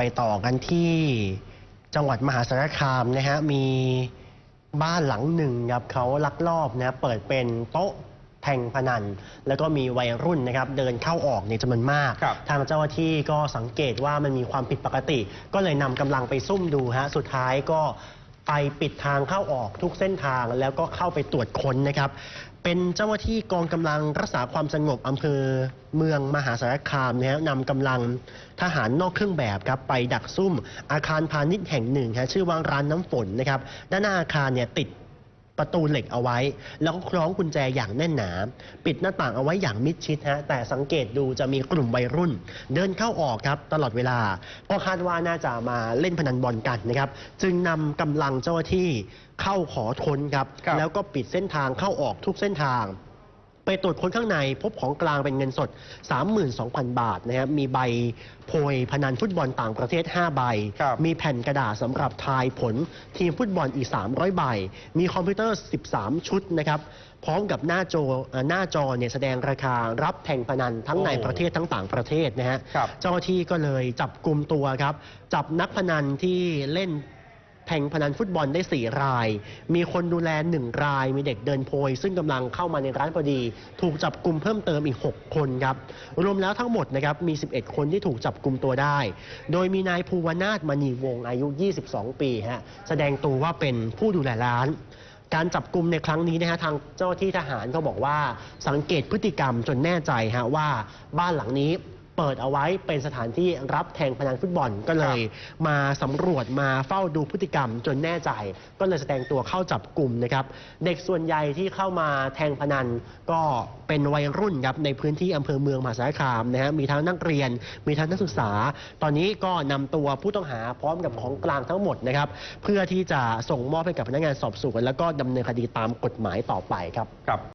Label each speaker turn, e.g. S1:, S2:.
S1: ไปต่อกันที่จังหวัดมหาสารคามนะฮะมีบ้านหลังหนึ่งครับเขาลักลอบนะเปิดเป็นโต๊ะแทงพนัน แล้วก็มีวัยรุ่นนะครับเดินเข้าออกในจำนวนมาก
S2: ครับ
S1: ทางเจ้าหน้าที่ก็สังเกตว่ามันมีความผิดปกติ ก็เลยนำกำลังไปซุ่มดูฮะสุดท้ายก็ ไปปิดทางเข้าออกทุกเส้นทางแล้วก็เข้าไปตรวจค้นนะครับ เป็นเจ้าหน้าที่กองกำลังรักษาความสงบอำเภอเมืองมหาสารคามนะฮะนำกำลังทหารนอกเครื่องแบบครับไปดักซุ่มอาคารพาณิชย์แห่งหนึ่งฮะชื่อว่าร้านน้ำฝนนะครับ ด้านหน้าอาคารเนี่ยติด ประตูเหล็กเอาไว้ แล้วก็คล้องกุญแจอย่างแน่นหนา ปิดหน้าต่างเอาไว้อย่างมิดชิดฮะแต่สังเกตดูจะมีกลุ่มวัยรุ่น เดินเข้าออกครับตลอดเวลา ก็คาดว่าน่าจะมาเล่นพนันบอลกันนะครับ จึงนำกำลังเจ้าหน้าที่เข้าขอค้นครับ
S2: ครับ
S1: แล้วก็ปิดเส้นทางเข้าออกทุกเส้นทาง ไปตรวจค้นข้างในพบของกลางเป็นเงินสด 32,000 บาทนะครับมีใบโพยพนันฟุตบอลต่างประเทศ 5ใบ
S2: ครับ
S1: มีแผ่นกระดาษสำหรับทายผลทีมฟุตบอลอีก 300 ใบ มีคอมพิวเตอร์ 13 ชุดนะครับพร้อมกับหน้าจอเอ่อหน้าจอเนี่ยแสดงราคารับแทงพนันทั้งใน
S2: โอ้
S1: ประเทศทั้งต่างประเทศนะฮะ
S2: ครับ
S1: เจ้าหน้าที่ก็เลยจับกลุ่มตัวครับ จับนักพนันที่เล่นแทงพนันฟุตบอลได้ 4 ราย มีคนดูแล 1 ราย มีเด็กเดินโพย ซึ่งกำลังเข้ามาในร้านพอดี ถูกจับกลุ่มเพิ่มเติมอีก 6 คนครับ รวมแล้วทั้งหมดนะครับ มี 11 คนที่ถูกจับกลุ่มตัวได้ โดยมีนายภูวนาถมณีวงศ์อายุ 22 ปีฮะ แสดงตัวว่าเป็นผู้ดูแลร้านการจับกลุ่มในครั้งนี้นะฮะทางเจ้าหน้าที่ทหารก็บอกว่าสังเกตพฤติกรรมจนแน่ใจฮะว่าบ้านหลังนี้ เปิดเอาไว้เป็นสถานที่รับแทงพนันฟุตบอลก็เลย มาสำรวจมาเฝ้าดูพฤติกรรมจนแน่ใจ ก็เลยแสดงตัวเข้าจับกลุ่มนะครับ เด็กส่วนใหญ่ที่เข้ามาแทงพนันก็เป็นวัยรุ่นครับในพื้นที่อำเภอเมืองมหาสารคามนะฮะมีทั้งนักเรียน มีทั้งนักศึกษา ตอนนี้ก็นำตัวผู้ต้องหาพร้อมกับของกลางทั้งหมดนะครับ เพื่อที่จะส่งมอบให้กับพนักงานสอบสวนแล้วก็ดำเนินคดีตามกฎหมายต่อไปครับ
S2: ครับ